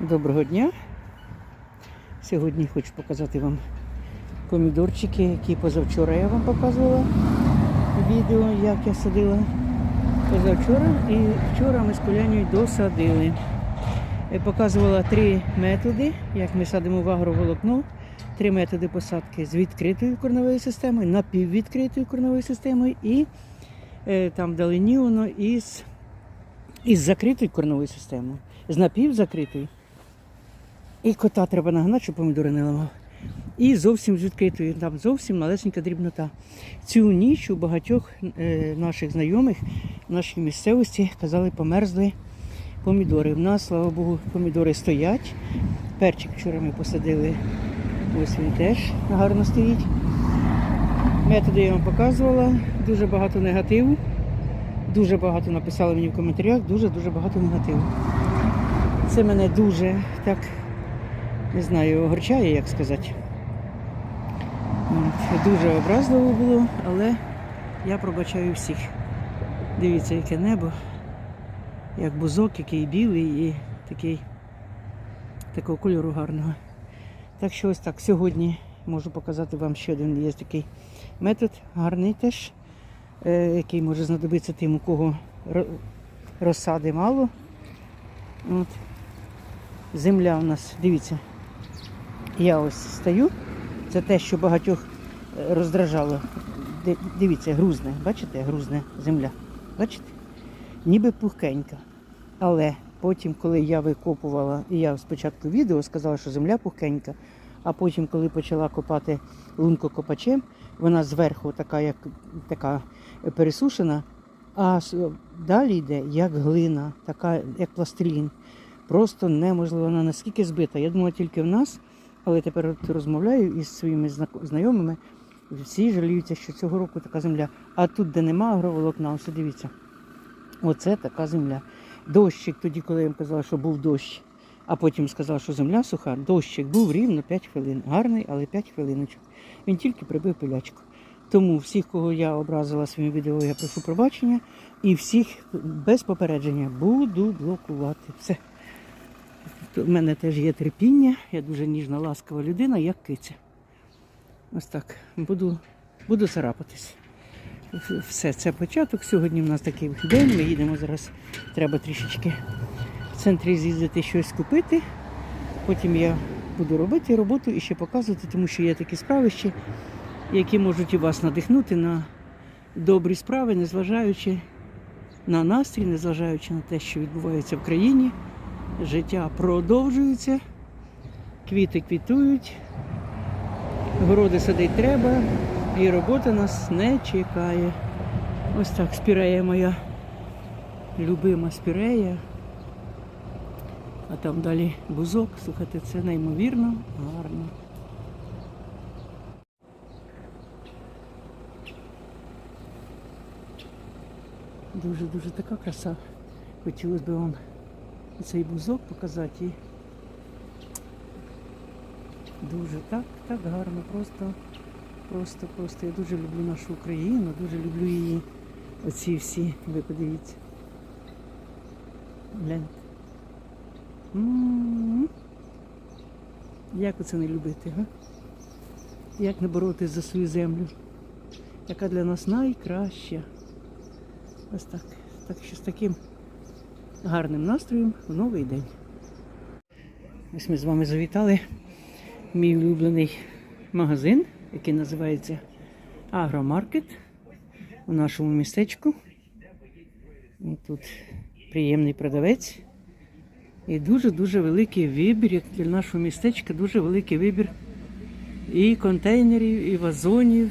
Доброго дня. Сьогодні хочу показати вам помідорчики, які позавчора я вам показувала відео, як я садила позавчора. І вчора ми з Коляною досадили. Я показувала три методи, як ми садимо в агроволокно. Три методи посадки з відкритою корневою системою, напіввідкритою корневою системою і е, там вдалині воно із, із закритою корневою системою, з напівзакритою. І кота треба нагнати, щоб помідори не ламав. І зовсім з відкритою, там зовсім малесенька дрібнота. Цю ніч у багатьох е, наших знайомих в нашій місцевості казали, померзли помідори. В нас, слава Богу, помідори стоять. Перчик вчора ми посадили. Ось він теж гарно стоїть. Методи я вам показувала. Дуже багато негативу. Дуже багато написали мені в коментарях, дуже-дуже багато негативу. Це мене дуже так, не знаю, огорчає, як сказати. От, Дуже образливо було, але я пробачаю всіх. Дивіться, яке небо, як бузок, який білий і такий такого кольору гарного. Так що ось так, сьогодні можу показати вам ще один є такий метод, гарний теж, е, який може знадобитися тим, у кого розсади мало. От. Земля у нас, дивіться, я ось стою. Це те, що багатьох е, роздражало. Дивіться, грузне, бачите, грузне земля. Бачите? Ніби пухкенька. Але потім, коли я викопувала, і я спочатку відео сказала, що земля пухкенька, а потім, коли почала копати лункокопачем, вона зверху така, як така пересушена, а далі йде як глина, така, як пластилін. Просто неможливо, вона наскільки збита. Я думала тільки в нас, але тепер розмовляю із своїми знайомими. Всі жаліються, що цього року така земля. А тут, де нема агроволокна, ось дивіться. Оце така земля. Дощик, тоді, коли я їм казала, що був дощ, а потім сказала, що земля суха, дощик був рівно 5 хвилин. Гарний, але 5 хвилиночок. Він тільки прибив пилячку. Тому всіх, кого я образила своїм відео, я прошу пробачення. І всіх без попередження буду блокувати. Все. У мене теж є терпіння, я дуже ніжна, ласкава людина, як киця. Ось так. Буду, буду царапатись. Все, це початок. Сьогодні в нас такий день. Ми їдемо зараз. Треба трішечки в центрі з'їздити щось купити. Потім я буду робити роботу і ще показувати, тому що є такі справи ще, які можуть і вас надихнути на добрі справи, незважаючи на настрій, незважаючи на те, що відбувається в країні. Життя продовжується, квіти квітують, городи садить треба, і робота нас не чекає. Ось так спірея моя любима спірея. А там далі бузок, слухайте, це неймовірно гарно. Дуже-дуже така краса. Хотілося б вам цей бузок показати. І дуже так, так гарно, просто, просто, просто. Я дуже люблю нашу Україну, дуже люблю її. Оці всі, ви подивіться. Гляньте. Як оце не любити, га? Як не боротись за свою землю, яка для нас найкраща. Ось так. Так що з таким гарним настроєм в новий день. Ось ми з вами завітали мій улюблений магазин, який називається Агромаркет у нашому містечку. Тут приємний продавець. І дуже-дуже великий вибір, як для нашого містечка, дуже великий вибір і контейнерів, і вазонів,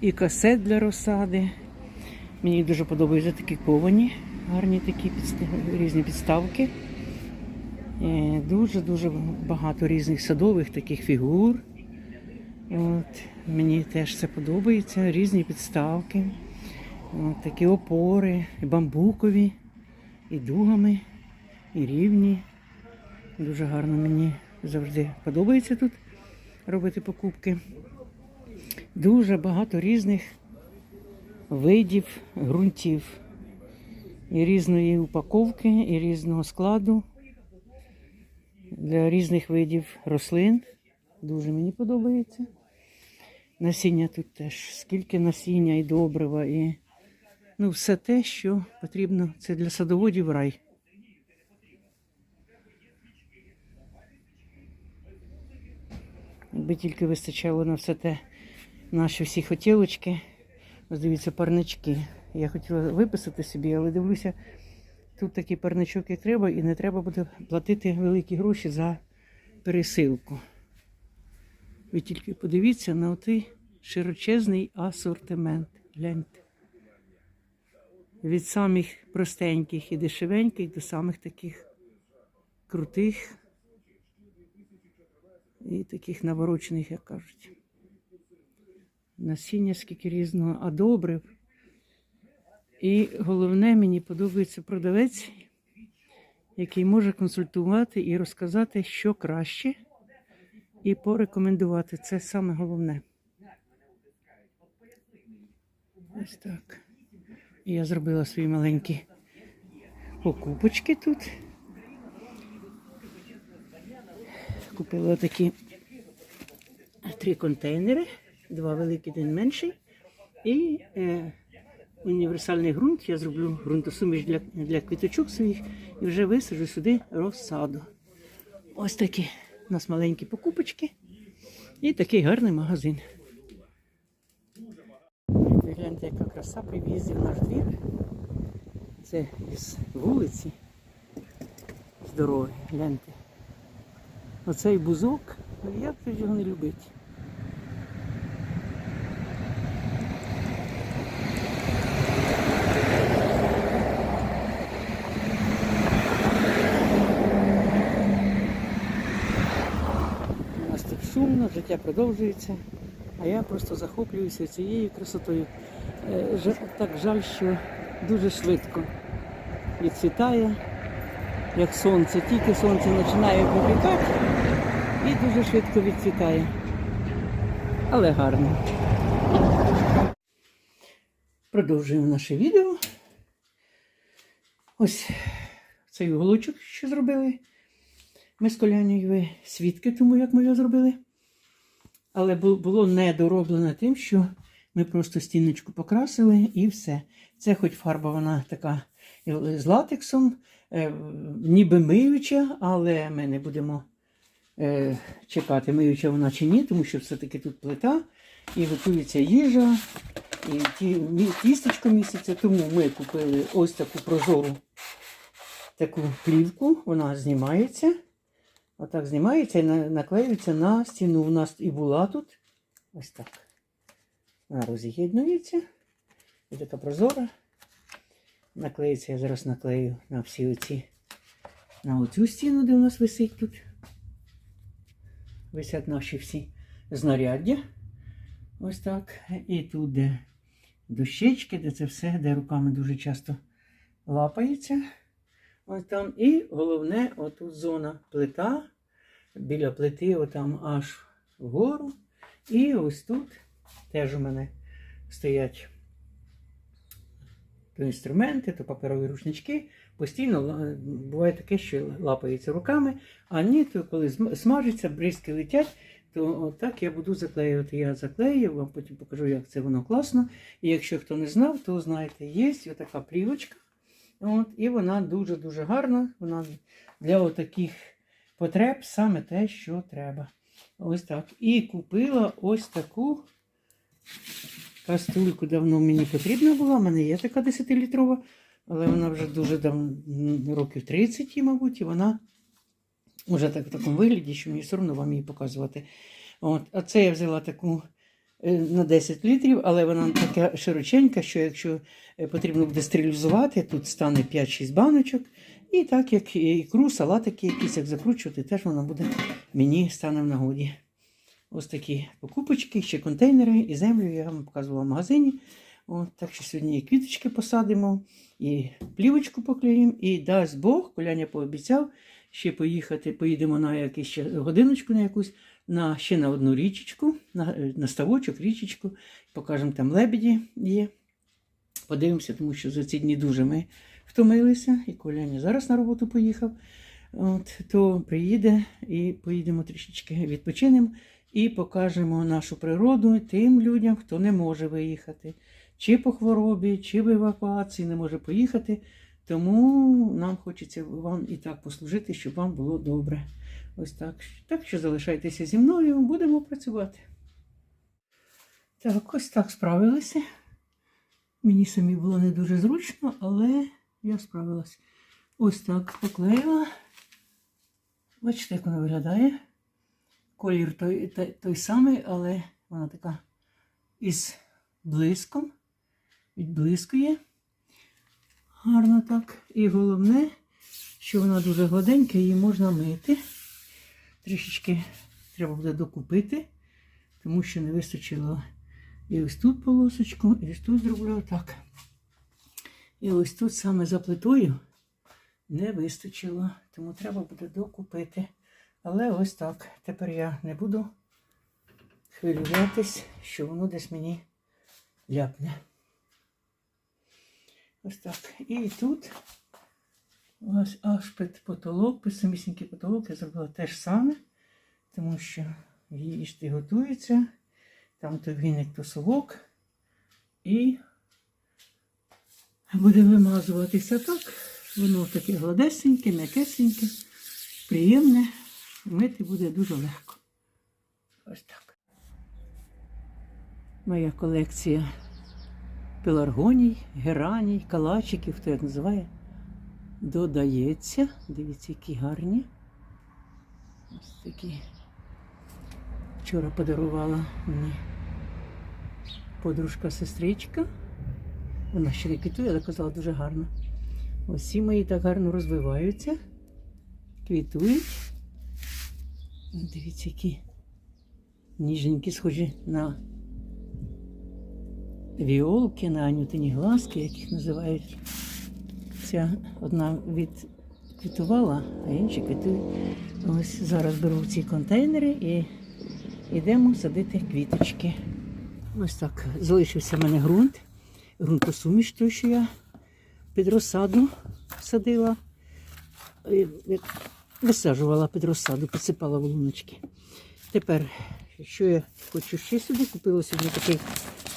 і касет для розсади. Мені дуже подобаються такі ковані, гарні такі підста- різні підставки. Е, Дуже-дуже багато різних садових таких фігур. От, мені теж це подобається. Різні підставки, От, такі опори, і бамбукові, і дугами, і рівні. Дуже гарно мені завжди подобається тут робити покупки. Дуже багато різних видів ґрунтів. І різної упаковки, і різного складу. для різних видів рослин. Дуже мені подобається. Насіння тут теж. Скільки насіння і добрива, і ну, все те, що потрібно. Це для садоводів рай. Якби тільки вистачало на все те наші всі хотілочки. Ось дивіться, парнички. Я хотіла виписати собі, але дивлюся, тут такий парничок, як треба, і не треба буде платити великі гроші за пересилку. Ви тільки подивіться на той широчезний асортимент. Гляньте. Від самих простеньких і дешевеньких до самих таких крутих і таких наворочених, як кажуть. Насіння скільки різного, а добрив. І головне, мені подобається продавець, який може консультувати і розказати, що краще, і порекомендувати. Це саме головне. Ось так. Я зробила свої маленькі покупочки тут. Купила такі три контейнери, два великі, один менший. І е, універсальний ґрунт. Я зроблю ґрунтосуміш для, для квіточок своїх і вже висаджу сюди розсаду. Ось такі у нас маленькі покупочки і такий гарний магазин. Гляньте, яка краса при в наш двір. Це із вулиці, з дороги, гляньте. Оцей бузок, ну як же його не любить? У нас тут шумно, життя продовжується, а я просто захоплююся цією красотою. Е, Так жаль, що дуже швидко відцвітає, як сонце. Тільки сонце починає випікати і дуже швидко відцвітає. Але гарно. Продовжуємо наше відео. Ось цей уголочок, що зробили. Ми з Коляною ви свідки тому, як ми його зробили. Але було недороблено тим, що ми просто стіночку покрасили і все. Це хоч фарба вона така е, з латексом, е, ніби миюча, але ми не будемо е, чекати, миюча вона чи ні, тому що все-таки тут плита і готується їжа, і ті, тістечко місяця. Тому ми купили ось таку прозору таку плівку, вона знімається. Отак знімається і наклеюється на стіну. У нас і була тут. Ось так. Вона роз'єднується. І така прозора. Наклеїться, я зараз наклею на всі оці, на оцю стіну, де у нас висить тут. Висять наші всі знаряддя. Ось так. І тут, де дощечки, де це все, де руками дуже часто лапається. Ось там. І головне, отут зона плита. Біля плити, отам аж вгору. І ось тут теж у мене стоять то інструменти, то паперові рушнички. Постійно буває таке, що лапаються руками, а ні, то коли смажиться, бризки летять, то отак я буду заклеювати. Я заклею, вам потім покажу, як це воно класно. І якщо хто не знав, то знаєте, є така плівочка. От, і вона дуже-дуже гарна. Вона для отаких потреб саме те, що треба. Ось так. І купила ось таку каструльку давно мені потрібна була. У мене є така 10-літрова, але вона вже дуже давно, років 30, їй, мабуть, і вона вже так в такому вигляді, що мені соромно вам її показувати. От. А це я взяла таку на 10 літрів, але вона така широченька, що якщо е, потрібно буде стерилізувати, тут стане 5-6 баночок. І так, як ікру, салатики якісь, як закручувати, теж вона буде мені стане в нагоді. Ось такі покупочки, ще контейнери і землю я вам показувала в магазині. От, так що сьогодні і квіточки посадимо, і плівочку поклеїмо, і дасть Бог, Коляня пообіцяв ще поїхати, поїдемо на якусь годиночку на якусь, на, ще на одну річечку, на, е, на ставочок, річечку. Покажемо, там лебеді є. Подивимося, тому що за ці дні дуже ми втомилися, і Коляня зараз на роботу поїхав. от, то приїде і поїдемо трішечки відпочинемо і покажемо нашу природу тим людям, хто не може виїхати. Чи по хворобі, чи в евакуації не може поїхати. Тому нам хочеться вам і так послужити, щоб вам було добре. Ось так. Так що залишайтеся зі мною, будемо працювати. Так, ось так справилися. Мені самі було не дуже зручно, але я справилась. Ось так поклеїла. Бачите, як вона виглядає. Колір той, той, той самий, але вона така із блиском. Відблискує. Гарно так. І головне, що вона дуже гладенька, її можна мити. Трішечки треба буде докупити, тому що не вистачило і ось тут полосочку, і ось тут зроблю так. І ось тут саме за плитою не вистачило, тому треба буде докупити. Але ось так. Тепер я не буду хвилюватись, що воно десь мені ляпне. Ось так. І тут ось аж під потолок, під самісінький потолок я зробила те ж саме, тому що їсти готується. Там віник, то совок. І буде вимазуватися так. Воно таке гладесеньке, м'якесеньке, приємне. Мити буде дуже легко. Ось так. Моя колекція пеларгоній, гераній, калачиків, хто як називає, додається. Дивіться, які гарні. Ось такі. Вчора подарувала мені подружка-сестричка. Вона ще не квітує, але казала дуже гарно. Ось мої так гарно розвиваються, квітують. Дивіться, які ніженькі, схожі на віолки, на анютині глазки, їх називають. Ця одна відквітувала, а інші квітують. Ось зараз беру ці контейнери і йдемо садити квіточки. Ось так. Залишився в мене ґрунт. Ґрунтосуміш, той, що я під розсаду садила. Висаджувала під розсаду, підсипала луночки. Тепер, що я хочу ще сюди, купила сьогодні такий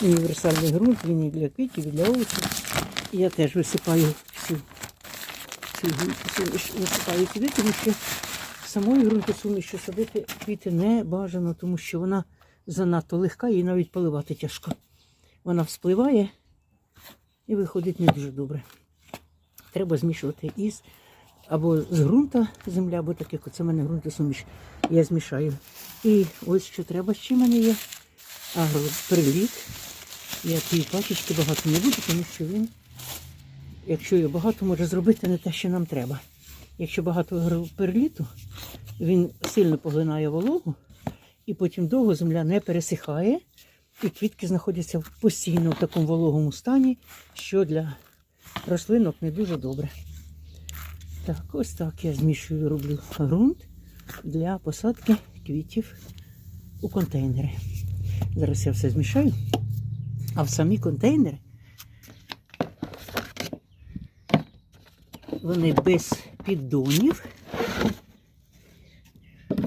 універсальний ґрунт, він і для квітів, і для овочів. Я теж висипаю всю висипаю туди, тому що самою ґрунтосумішю садити квіти не бажано, тому що вона занадто легка, її навіть поливати тяжко. Вона вспливає і виходить не дуже добре. Треба змішувати із або з ґрунта земля, або так як оце в мене ґрунтосуміш. Я змішаю. І ось що треба ще в мене є. Агроперліт. Я цієї пачечки багато не буду, тому що він, якщо його багато, може зробити не те, що нам треба. Якщо багато агроперліту, він сильно поглинає вологу, і потім довго земля не пересихає, і квітки знаходяться постійно в такому вологому стані, що для рослинок не дуже добре. Так, ось так я змішую, роблю ґрунт для посадки квітів у контейнери. Зараз я все змішаю. А в самі контейнери вони без піддонів.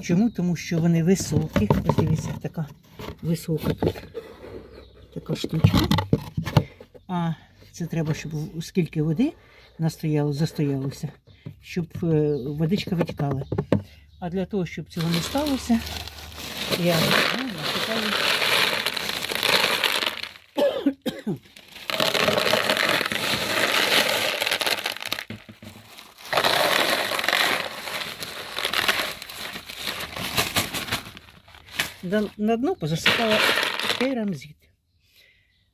Чому? Тому що вони високі. Ось дивіться, така висока тут така штучка. А це треба, щоб скільки води настояло, застоялося, щоб е, водичка витікала. А для того, щоб цього не сталося, я ну, насипаю на дно позасипала керамзит.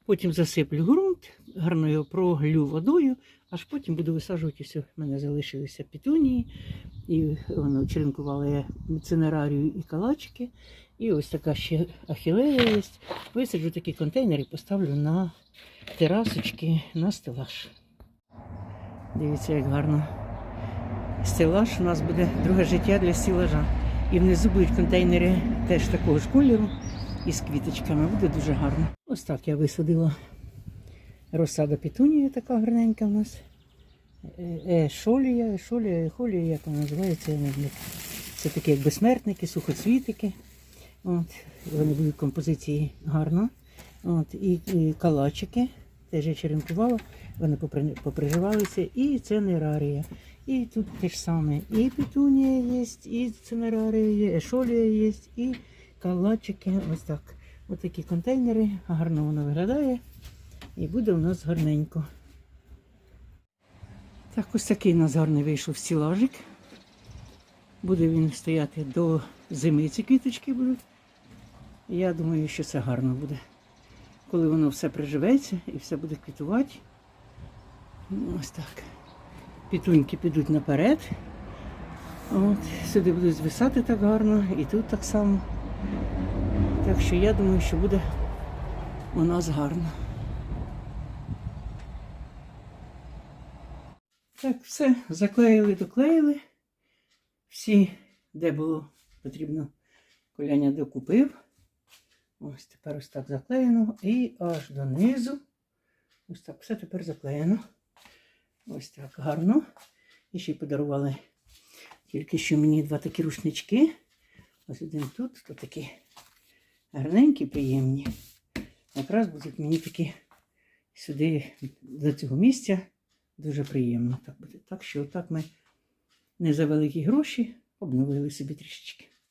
Потім засиплю ґрунт, гарно його проглю водою, аж потім буду висаджувати все. У мене залишилися петунії, і воно черенкувала цинерарію і калачики. І ось така ще ахілея є. Висаджу такі контейнери поставлю на терасочки на стелаж. Дивіться, як гарно. Стелаж у нас буде друге життя для стелажа. І внизу будуть контейнери теж такого ж кольору із квіточками. Буде дуже гарно. Ось так я висадила розсада петунії, така гарненька в нас. е, ешолія, ешолія, ехолія, як вона називається. Це такі як безсмертники, сухоцвітики. От, вони будуть в композиції гарно. От, і, і калачики, теж я черенкувала, вони попри- поприживалися, і це нерарія. І тут те ж саме. І петунія є, і цинерарія є, ешолія є, і калачики. Ось так. Ось такі контейнери, гарно воно виглядає. І буде у нас гарненько. Так, ось такий у нас гарний вийшов стілажик. Буде він стояти до зими, ці квіточки будуть. Я думаю, що це гарно буде. Коли воно все приживеться і все буде квітувати. Ну, Ось так. Пітуньки підуть наперед. От, сюди будуть звисати так гарно, і тут так само. Так що я думаю, що буде у нас гарно. Так, все, заклеїли, доклеїли. Всі, де було потрібно, коляня докупив. Ось тепер ось так заклеєно. І аж донизу. Ось так все тепер заклеєно. Ось так гарно. І ще й подарували тільки що мені два такі рушнички. Ось один тут, то такі гарненькі, приємні. Якраз будуть мені такі сюди, до цього місця. Дуже приємно так буде. Так що отак ми не за великі гроші обновили собі трішечки.